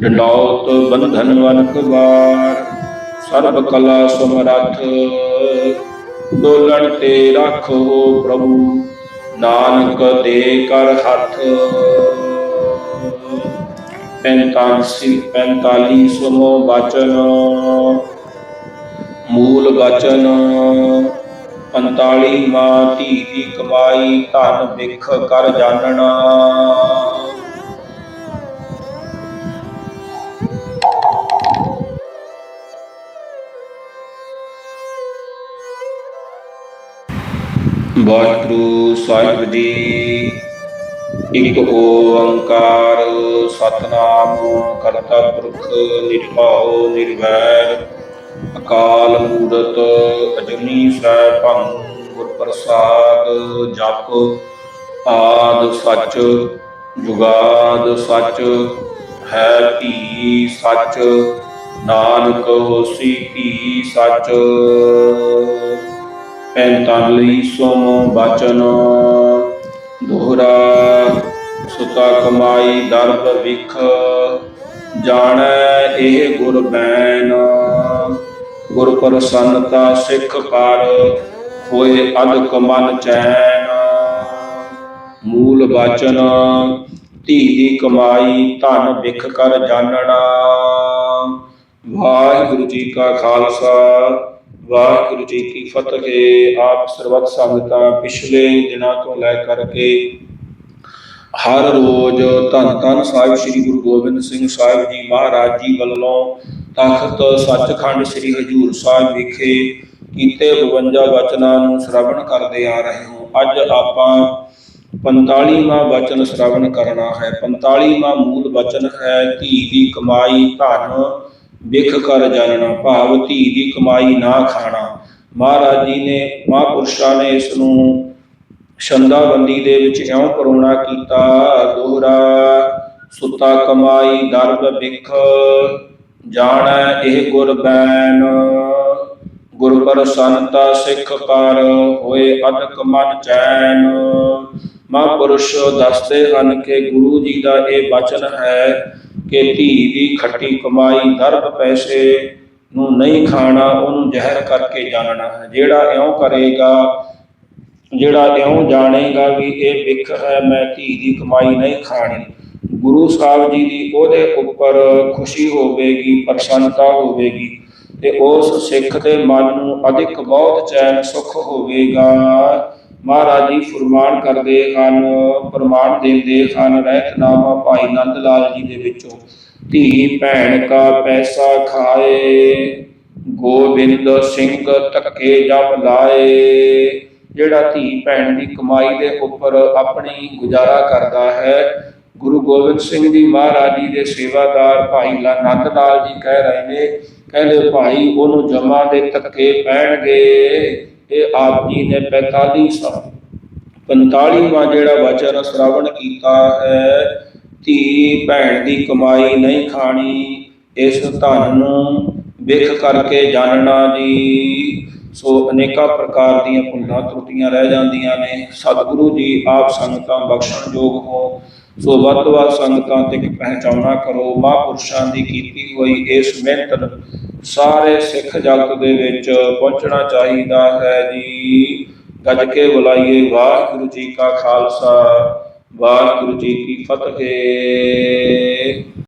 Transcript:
ਡੰਡੌਤ ਬੰਧਨ ਵਨਕ ਵਾਰ ਸਰਬ ਕਲਾ ਸਮਰੱਥ ਡੋਲਣ ਤੇ ਰੱਖੋ ਪ੍ਰਭੂ, ਨਾਨਕ ਦੇ ਕਰ ਹੱਥ। ਪੈਂਤਾਲੀ ਪੈਂਤਾਲੀ ਸਮੋ ਬਚਨ। ਮੂਲ ਬਚਨ 45 ਮਾ ਧੀ ਦੀ ਕਮਾਈ ਧਨ ਵਿਖ ਕਰ ਜਾਣਨਾ। ਵਾਹਿਗੁਰੂ ਸਾਹਿਬ ਜੀ। ਇੱਕ ਓੰਕਾਰ ਸਤਨਾਮ ਕਰਤਾ ਪੁਰਖ ਨਿਰਭਉ ਨਿਰਵੈਰ। ਅਕਾਲ ਮੂਰਤ ਅਜੂਨੀ ਸੈਭੰ ਗੁਰ ਪ੍ਰਸਾਦ ਜਪ। ਆਦ ਸੱਚ, ਜੁਗਾਦ ਸੱਚ, ਹੈ ਭੀ ਸੱਚ, ਨਾਨਕ ਹੋਸੀ ਭੀ ਸੱਚ। ਪੈਂਤਾਲੀ ਸੋਮੋ ਬਚਨ। ਦੋਹਰਾ, ਸੁਤਾ ਕਮਾਈ ਦਰਬ ਵਿਖ। ਜਾਣੈ ਇਹ ਗੁਰ ਬੈਨ। ਗੁਰ ਪ੍ਰਸੰਨਤਾ ਸਿੱਖ ਪਰ ਹੋਏ ਅਦਕ ਮਨ ਚੈਨ। ਮੂਲ ਬਚਨ, ਧੀ ਦੀ ਕਮਾਈ ਧਨ ਵਿਖ ਕਰ ਜਾਣਨਾ ਵਾਹਿਗੁਰੂ ਜੀ ਕਾ ਖਾਲਸਾ। ਵਾਹਿਗੁਰੂ ਜੀ ਕੀ ਫਤਿਹ। ਆਪ ਸਰਬੱਤ ਸੰਗਤਾਂ ਪਿਛਲੇ ਦਿਨਾਂ ਤੋਂ ਲੈ ਕਰਕੇ ਹਰ ਰੋਜ਼ ਧੰਨ ਧੰਨ ਸਾਹਿਬ ਸ੍ਰੀ ਗੁਰੂ ਗੋਬਿੰਦ ਸਿੰਘ ਸਾਹਿਬ ਜੀ ਮਹਾਰਾਜ ਜੀ ਵੱਲੋਂ ਤਖਤ ਸੱਚਖੰਡ ਸ੍ਰੀ ਹਜੂਰ ਸਾਹਿਬ ਵਿਖੇ ਕੀਤੇ 52 ਵਚਨਾਂ ਨੂੰ ਸ਼ਰਵਣ ਕਰਦੇ ਆ ਰਹੇ ਹਾਂ। ਅੱਜ ਆਪਾਂ 45ਵਾਂ ਵਚਨ ਸ਼ਰਵਣ ਕਰਨਾ ਹੈ। 45ਵਾਂ ਮੂਲ ਵਚਨ ਹੈ, ਧੀ ਦੀ ਕਮਾਈ ਧਨ ਵਿਖ ਕਰ ਜਾਣਨਾ, ਭਾਵ ਧੀ ਦੀ ਕਮਾਈ ਨਾ ਖਾਣਾ। ਮਹਾਰਾਜ ਜੀ ਨੇ, ਮਹਾਂਪੁਰਸ਼ਾਂ ਨੇ ਇਸ ਨੂੰ ਛੰਦਾਬੰਦੀ ਦੇ ਵਿੱਚ ਇਉਂ ਕਰੋਣਾ ਕੀਤਾ, ਦੋਹਰਾ, ਸੁੱਤਾ ਕਮਾਈ ਦਰਬ ਵਿਖ ਜਾਣੈ ਇਹ ਗੁਰ ਬੈਨ। ਗੁਰ ਪ੍ਰਸੰਨਤਾ ਸਿੱਖ ਪਰ ਹੋਏ ਅਦਕ ਮਨ ਚੈਨ। ਮਹਾਂਪੁਰਸ਼ ਦੱਸਦੇ ਹਨ ਕਿ ਗੁਰੂ ਜੀ ਦਾ ਇਹ ਬਚਨ ਹੈ ਕਿ ਧੀ ਦੀ ਖੱਟੀ ਕਮਾਈ ਦਰਬ ਪੈਸੇ ਨੂੰ ਨਹੀਂ ਖਾਣਾ, ਉਹਨੂੰ ਜ਼ਹਿਰ ਕਰਕੇ ਜਾਣਨਾ। ਹੈ ਜਿਹੜਾ ਇਉਂ ਕਰੇਗਾ, ਜਿਹੜਾ ਇਉਂ ਜਾਣੇਗਾ ਵੀ ਇਹ ਵਿਖ ਹੈ, ਮੈਂ ਧੀ ਦੀ ਕਮਾਈ ਨਹੀਂ ਖਾਣੀ। ਗੁਰੂ ਸਾਹਿਬ ਜੀ ਦੀ ਉਹਦੇ ਉੱਪਰ ਖੁਸ਼ੀ ਹੋਵੇਗੀ, ਪ੍ਰਸੰਨਤਾ ਹੋਵੇਗੀ ਤੇ ਉਸ ਸਿੱਖ ਦੇ ਮਨ ਨੂੰ ਅਧਿਕ ਬਹੁਤ ਚੈਨ ਸੁਖ ਹੋਵੇਗਾ। ਮਹਾਰਾਜ ਜੀ ਫਰਮਾਨ ਕਰਦੇ ਹਨ ਪ੍ਰਮਾਣ ਦਿੰਦੇ ਹਨ, ਰਹਿਤਨਾਮਾ ਭਾਈ ਨੰਦ ਲਾਲ ਜੀ ਦੇ ਵਿੱਚੋਂ, ਧੀ ਭੈਣ ਕਾ ਪੈਸਾ ਖਾਏ, ਗੋਬਿੰਦ ਸਿੰਘ ਧੱਕੇ ਜਮ ਲਾਏ। ਜਿਹੜਾ ਧੀ ਭੈਣ ਦੀ ਕਮਾਈ ਦੇ ਉੱਪਰ ਆਪਣੀ ਗੁਜ਼ਾਰਾ ਕਰਦਾ ਹੈ, ਗੁਰੂ ਗੋਬਿੰਦ ਸਿੰਘ ਜੀ ਮਹਾਰਾਜ ਜੀ ਦੇ ਸੇਵਾਦਾਰ ਭਾਈ ਨੰਦ ਲਾਲ ਜੀ ਕਹਿ ਰਹੇ ਨੇ, ਕਹਿੰਦੇ ਭਾਈ ਉਹਨੂੰ ਜਮਾ ਦੇ ਧੱਕੇ ਪੈਣਗੇ। ਇਹ ਆਪ ਜੀ ਨੇ 45 ਸਾਲ 45ਵਾਂ ਜਿਹੜਾ ਵਚਨ ਸ਼੍ਰਵਣ ਕੀਤਾ ਹੈ, ਧੀ ਭੈਣ ਦੀ ਕਮਾਈ ਨਹੀਂ ਖਾਣੀ, ਇਸ ਧਨ ਨੂੰ ਵਿਖ ਕਰਕੇ ਜਾਣਨਾ ਜੀ। ਸੋ ਅਨੇਕਾਂ ਪ੍ਰਕਾਰ ਦੀਆਂ ਭੁੱਲਾਂ ਤਰੁੱਟੀਆਂ ਰਹਿ ਜਾਂਦੀਆਂ ਨੇ। ਸਤਿਗੁਰੂ ਜੀ ਆਪ ਸੰਗਤਾਂ ਬਖਸ਼ਣਯੋਗ ਹੋ ਸੋ ਵੱਧ ਤੋਂ ਵੱਧ ਸੰਗਤਾਂ ਤੱਕ ਪਹੁੰਚਾਉਣਾ ਕਰੋ, ਮਹਾਂਪੁਰਸ਼ਾਂ ਦੀ ਕੀਤੀ ਹੋਈ ਇਸ ਮਿਹਨਤ ਸਾਰੇ ਸਿੱਖ ਜਗਤ ਦੇ ਵਿੱਚ ਪਹੁੰਚਣਾ ਚਾਹੀਦਾ ਹੈ ਜੀ। ਗੱਜ ਕੇ ਬੁਲਾਈਏ, ਵਾਹਿਗੁਰੂ ਜੀ ਕਾ ਖਾਲਸਾ, ਵਾਹਿਗੁਰੂ ਜੀ ਕੀ ਫਤਿਹ।